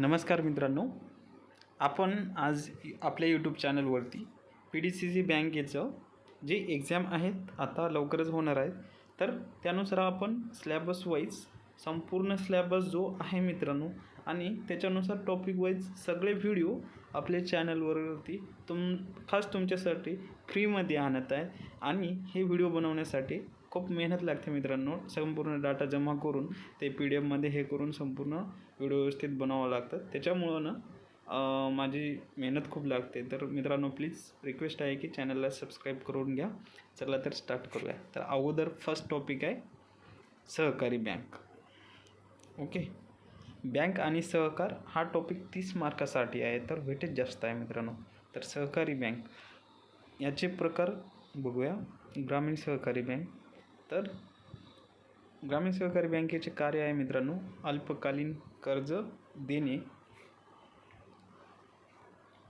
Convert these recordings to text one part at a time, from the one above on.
नमस्कार मित्रांनो. आपण आज आपल्या यूट्यूब चॅनलवरती पी डी सी सी बँकेचं जे एक्झाम आहेत आता लवकरच होणार आहेत. तर त्यानुसार आपण स्लॅबस वाईज संपूर्ण स्लॅबस जो आहे मित्रांनो आणि त्याच्यानुसार टॉपिक वाईज सगळे व्हिडिओ आपल्या चॅनलवरती तुम खास तुमच्यासाठी फ्रीमध्ये आणत आहे. आणि हे व्हिडिओ बनवण्यासाठी खूप मेहनत लागते मित्रांनो. संपूर्ण डाटा जमा करून ते पी डी एफमध्ये हे करून संपूर्ण व्हिडिओ व्यवस्थित बनावं लागतं. त्याच्यामुळं ना माझी मेहनत खूप लागते. तर मित्रांनो प्लीज रिक्वेस्ट आहे की चॅनलला सबस्क्राईब करून घ्या. चला तर स्टार्ट करूया. तर अगोदर फर्स्ट टॉपिक आहे सहकारी बँक ओके बँक आणि सहकार हा टॉपिक तीस मार्कासाठी आहे तर वेटेज जास्त आहे मित्रांनो. तर सहकारी बँक याचे प्रकार बघूया. ग्रामीण सहकारी बँक तर ग्रामीण सहकारी बँकेचे कार्य आहे मित्रांनो अल्पकालीन कर्ज देणे.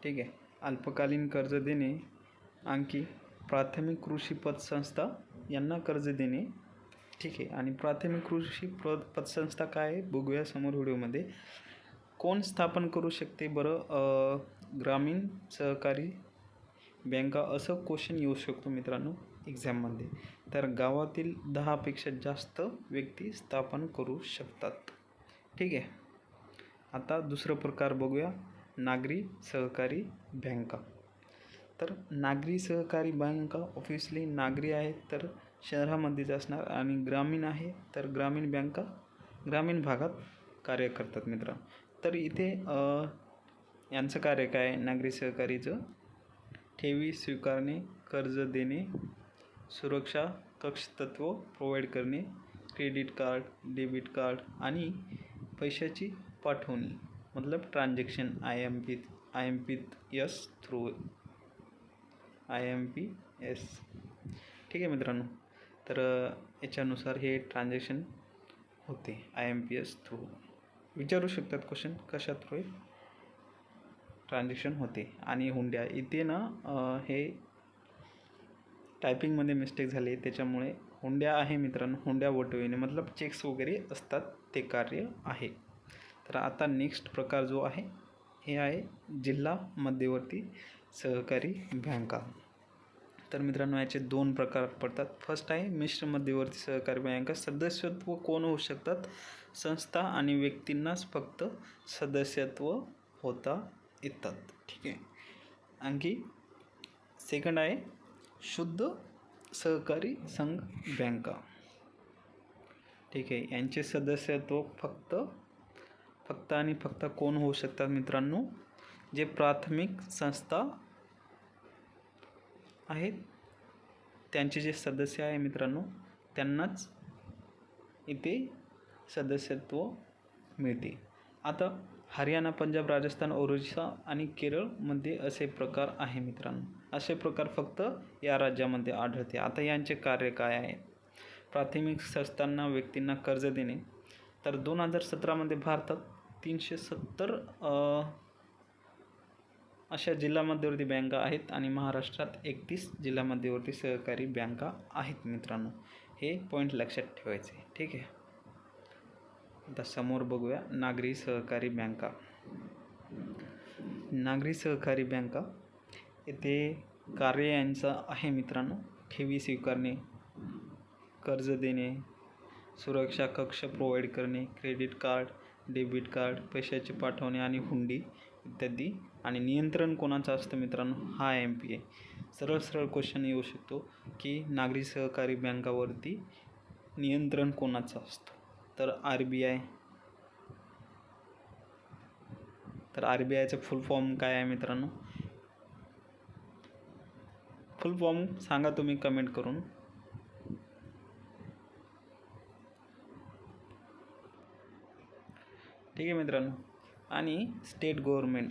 ठीक आहे. अल्पकालीन कर्ज देणे आणखी प्राथमिक कृषी पतसंस्था यांना कर्ज देणे. ठीक आहे. आणि प्राथमिक कृषी प्र पतसंस्था काय आहे? बघूया समोर व्हिडिओमध्ये. कोण स्थापन करू शकते बरं ग्रामीण सहकारी बँका असं क्वेश्चन येऊ शकतो मित्रांनो एक्झाममध्ये तर गावातील दहापेक्षा जास्त व्यक्ती स्थापन करू शकतात. ठीक आहे? आता दुसरं प्रकार बघूया. नागरी सहकारी बँका तर नागरी सहकारी बँका ऑफिसली नागरी आहेत तर शहरामध्येच असणार आणि ग्रामीण आहे तर ग्रामीण बँका ग्रामीण भागात कार्य करतात मित्रांनो तर इथे यांचं कार्य काय? आहे नागरी सहकारीचं ठेवी स्वीकारणे कर्ज देणे सुरक्षा कक्ष तत्त्व प्रोव्हाइड करणे क्रेडिट कार्ड डेबिट कार्ड आणि पैशाची पाठवणी मतलब transaction I M P I M P S through I M P S ठीक आहे मित्रांनो तर याच्यानुसार हे ट्रान्झॅक्शन होते I M P S through विचारू शकतात क्वेश्चन कशा थ्रू आहे ट्रान्झॅक्शन होते. आणि हुंड्या इथे ना हे टायपिंगमध्ये मिस्टेक झाली. त्याच्यामुळे हुंड्या आहे मित्रांनो हुंड्या वटविणे मतलब चेक्स वगैरे असतात ते कार्य आहे. तर आता नेक्स्ट प्रकार जो आहे हे आहे जिल्हा मध्यवर्ती सहकारी बँका. तर मित्रांनो याचे दोन प्रकार पडतात. फर्स्ट आहे मिश्र मध्यवर्ती सहकारी बँका. सदस्यत्व कोण होऊ शकतात? संस्था आणि व्यक्तींनाच फक्त सदस्यत्व होता येतात. ठीक आहे. आणखी सेकंड आहे शुद्ध सहकारी संघ बँका ठीक आहे. यांचे सदस्यत्व फक्त फक्त आणि फक्त कोण होऊ शकतात मित्रांनो? जे प्राथमिक संस्था आहेत त्यांचे जे सदस्य आहे मित्रांनो त्यांनाच इथे सदस्यत्व मिळते. आता हरियाणा पंजाब राजस्थान ओरिसा आणि केरळमध्ये असे प्रकार आहे मित्रांनो. असे प्रकार फक्त या राज्यामध्ये आढळते. आता यांचे कार्य काय आहे? प्राथमिक संस्थांना व्यक्तींना कर्ज देणे. तर दोन हजार सतरामध्ये भारतात तीनशे सत्तर अशा जिल्हा मध्यवर्ती बँका आहेत आणि महाराष्ट्रात एकतीस जिल्हा मध्यवर्ती सहकारी बँका आहेत मित्रांनो. हे पॉईंट लक्षात ठेवायचे. ठीक आहे? आता समोर बघूया नागरी सहकारी बँका. नागरी सहकारी बँका येथे कार्य यांचं आहे मित्रांनो. ठेवी स्वीकारणे कर्ज देणे सुरक्षा कक्ष प्रोव्हाइड करणे क्रेडिट कार्ड डेबिट कार्ड पैशाचे पाठवणे आणि हुंडी इत्यादी. आणि नियंत्रण कोणाचं असतं मित्रांनो? हा एम पी ए सरळ सरळ क्वेश्चन येऊ शकतो की नागरी सहकारी बँकावरती नियंत्रण कोणाचं असतं? तर आर बी आय तर आर बी आयचं फुल फॉर्म काय आहे मित्रांनो? फुल फॉर्म सांगा तुम्ही कमेंट करून. ठीक आहे मित्रांनो. आणि स्टेट गव्हर्मेंट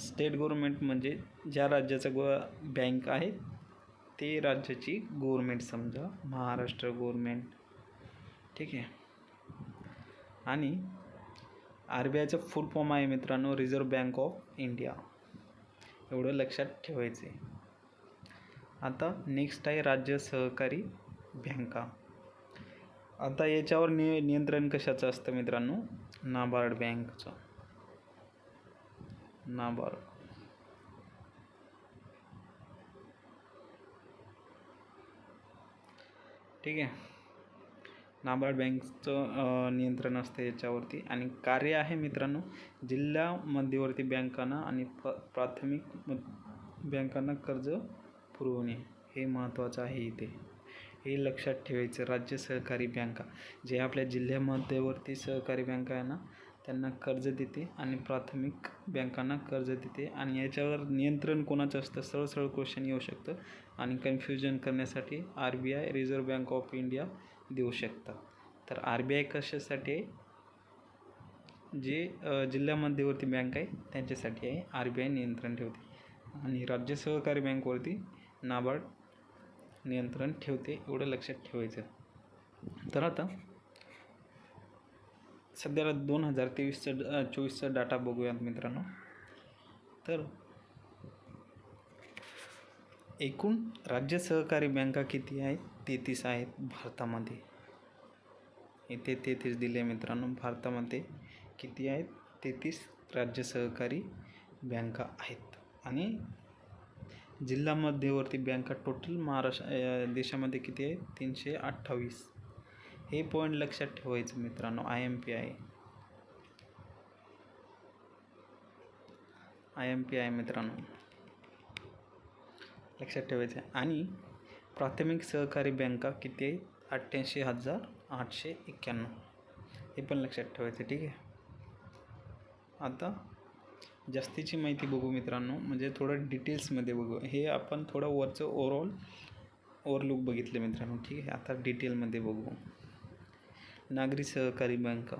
स्टेट गव्हर्मेंट म्हणजे ज्या राज्याचं गो बँक आहे ते राज्याची गव्हर्मेंट समजा. महाराष्ट्र गव्हर्मेंट ठीक आहे. आणि आर बी आयचं फुल फॉर्म आहे मित्रांनो रिझर्व्ह बँक ऑफ इंडिया एवढं लक्षात ठेवायचं आहे आता नेक्स्ट आहे राज्य सहकारी बँका. आता याच्यावर नि नियंत्रण कशाचं असतं मित्रांनो? नाबार्ड बँकचं. नाबार्ड. ठीक आहे. नाबार्ड बँकचं नियंत्रण असतं याच्यावरती. आणि कार्य आहे मित्रांनो जिल्हा मध्यवर्ती बँकांना आणि प प्राथमिक म- बँकांना कर्ज पुरवणे. हे महत्त्वाचं आहे इथे. हे लक्षात ठेवायचं राज्य सहकारी बँका. जे आपल्या जिल्ह्या मध्यवर्ती सहकारी बँका आहे ना त्यांना कर्ज देते आणि प्राथमिक बँकांना कर्ज देते. आणि याच्यावर नियंत्रण कोणाचं असतं? सरळ सरळ क्वेश्चन येऊ शकतं. आणि कन्फ्युजन करण्यासाठी R B I Reserve Bank of India देऊ शकतात तर आर बी आय कशासाठी आहे? जे जिल्हा मध्यवर्ती बँक आहे त्यांच्यासाठी आहे. आर बी आय नियंत्रण ठेवते. आणि राज्य सहकारी बँकवरती नाबार्ड नियंत्रण ठेवते एवढं लक्षात ठेवायचं. तर आता सध्याला दोन हजार तेवीसचा चोवीसचा डाटा बघूयात मित्रांनो. तर एकूण राज्य सहकारी बँका किती आहेत? तेहतीस आहेत भारतामध्ये. इथे तेहतीस दिले मित्रांनो. भारतामध्ये किती आहेत? तेहतीस राज्य सहकारी बँका आहेत. आणि जिल्हा मध्यवर्ती बँका टोटल महाराष्ट्र देशामध्ये किती आहेत? तीनशे अठ्ठावीस. हे पॉईंट लक्षात ठेवायचं मित्रांनो. I M P I I M P I मित्रांनो. लक्षात ठेवायचं. आहे आणि प्राथमिक सहकारी बँका किती आहेत? अठ्ठ्याऐंशी हजार आठशे एक्क्याण्णव. हे पण लक्षात ठेवायचं ठीक आहे? आता जास्तीची माहिती बघू मित्रांनो. म्हणजे थोडं डिटेल्समध्ये बघू. हे आपण थोडं वरचं ओवरऑल ओव्हरलुक बघितलं मित्रांनो ठीक आहे? आता डिटेलमध्ये बघू. नागरी सहकारी बँका.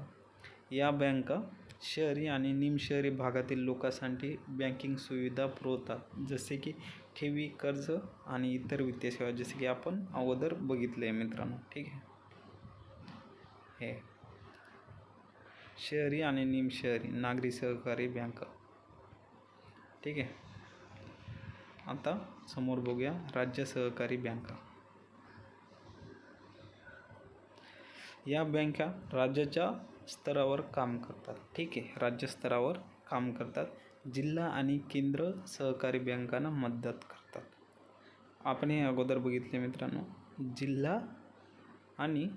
या बँका शहरी आणि निमशहरी भागातील लोकांसाठी बँकिंग सुविधा पुरवतात. जसे की ठेवी कर्ज आणि इतर वित्तीय सेवा जसे की आपण अगोदर बघितले आहे मित्रांनो ठीक आहे? हे. शहरी आणि निमशहरी नागरी सहकारी बँक. ठीक आहे? आता समोर बघूया राज्य सहकारी बँका. या बँका राज्याच्या स्तरावर काम करतात. ठीक आहे? राज्यस्तरावर काम करतात. जिल्हा आणि केंद्र सहकारी बँकांना मदत करतात. आपण हे अगोदर बघितले मित्रांनो. जिल्हा आणि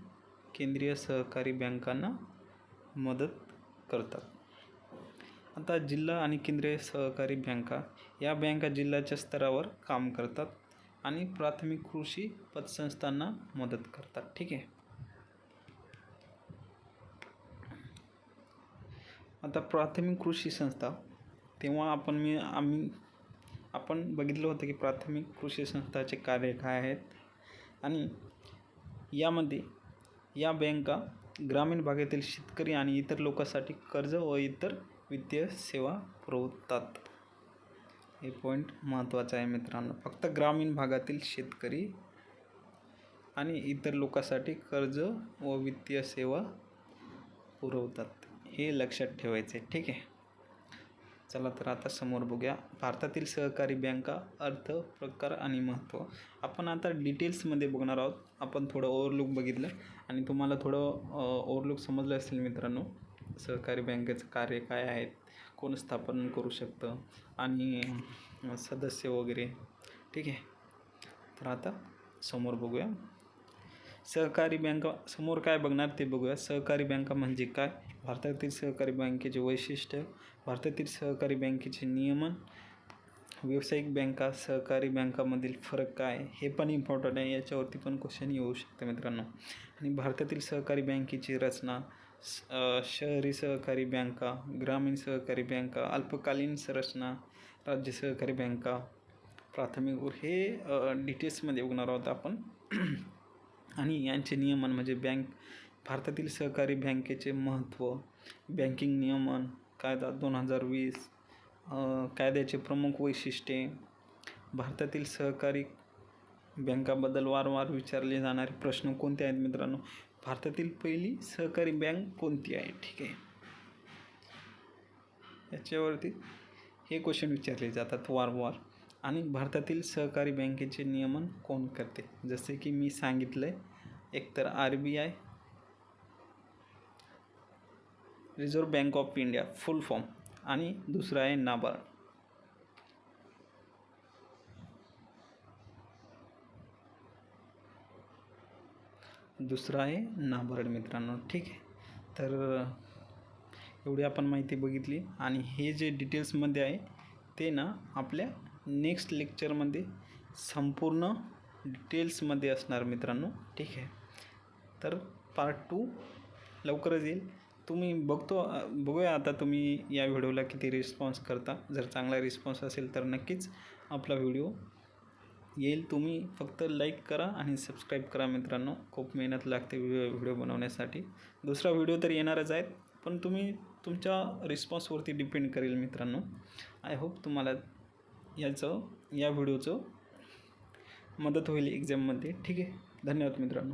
केंद्रीय सहकारी बँकांना मदत करतात. आता जिल्हा आणि केंद्रीय सहकारी बँका या बँका जिल्ह्याच्या स्तरावर काम करतात आणि प्राथमिक कृषी पतसंस्थांना मदत करतात. ठीक आहे? आता प्राथमिक कृषी संस्था तेव्हा आपण मी आम्ही आपण बघितलं होतं की प्राथमिक कृषी संस्थाचे कार्य काय आहेत. आणि यामध्ये या बँका ग्रामीण भागातील शेतकरी आणि इतर लोकांसाठी कर्ज व इतर वित्तीय सेवा पुरवतात. हे पॉईंट महत्त्वाचं आहे मित्रांनो. फक्त ग्रामीण भागातील शेतकरी आणि इतर लोकांसाठी कर्ज व वित्तीय सेवा पुरवतात. हे लक्षात ठेवायचे ठीक आहे? चला तर आता समोर बघूया. भारतातील सहकारी बँका अर्थ प्रकार आणि महत्त्व आपण आता डिटेल्समध्ये बघणार आहोत. आपण थोडं ओव्हरलुक बघितलं आणि तुम्हाला थोडं ओव्हरलुक समजलं असेल मित्रांनो सहकारी बँकेचं कार्य काय आहेत कोण स्थापन करू शकतं आणि सदस्य वगैरे. ठीक आहे. तर आता समोर बघूया. सहकारी बँका समोर काय बघणार ते बघूया. सहकारी बँका म्हणजे काय? भारतातील सहकारी बँकेचे वैशिष्ट्य भारतातील सहकारी बँकेचे नियमन व्यावसायिक बँका सहकारी बँकामधील फरक काय? हे पण इम्पॉर्टंट आहे. याच्यावरती पण क्वेश्चन येऊ शकते मित्रांनो. आणि भारतातील सहकारी बँकेची रचना शहरी सहकारी बँका ग्रामीण सहकारी बँका अल्पकालीन संरचना राज्य सहकारी बँका प्राथमिक हे डिटेल्समध्ये बघणार आहोत आपण. आणि यांचे नियमन म्हणजे बँक भारतातील सहकारी बँकेचे महत्त्व बँकिंग नियमन कायदा दोन हजार वीस कायद्याचे प्रमुख वैशिष्ट्ये भारतातील सहकारी बँकाबद्दल वारंवार विचारले जाणारे प्रश्न कोणते आहेत मित्रांनो? भारतातील पहिली सहकारी बँक कोणती आहे? ठीक आहे. याच्यावरती हे क्वेश्चन विचारले जातात वारंवार. आणि भारतातील सहकारी बँकेचे नियमन कोण करते? जसे की मी सांगितलं आहे एकतर R B I Reserve Bank of India full form आणि दुसरं आहे नाबार्ड. दुसरं आहे नाबार्ड मित्रांनो. ठीक आहे. तर एवढी आपण माहिती बघितली आणि हे जे डिटेल्समध्ये आहे ते ना आपल्या नेक्स्ट लेक्चरमध्ये संपूर्ण डिटेल्समध्ये असणार मित्रांनो. ठीक आहे. तर पार्ट टू लवकरच येईल. तुम्ही बघतो बघूया आता तुम्ही या व्हिडिओला किती रिस्पॉन्स करता. जर चांगला रिस्पॉन्स असेल तर नक्कीच आपला व्हिडिओ येईल. तुम्ही फक्त लाईक करा आणि सबस्क्राईब करा मित्रांनो. खूप मेहनत लागते व्हिडिओ व्हिडिओ बनवण्यासाठी. दुसरा व्हिडिओ तर येणारच आहेत पण तुम्ही तुमच्या रिस्पॉन्सवरती डिपेंड करेल मित्रांनो. आय होप तुम्हाला याचं या व्हिडिओचं मदत होईल एक्झाममध्ये ठीक आहे? धन्यवाद मित्रांनो.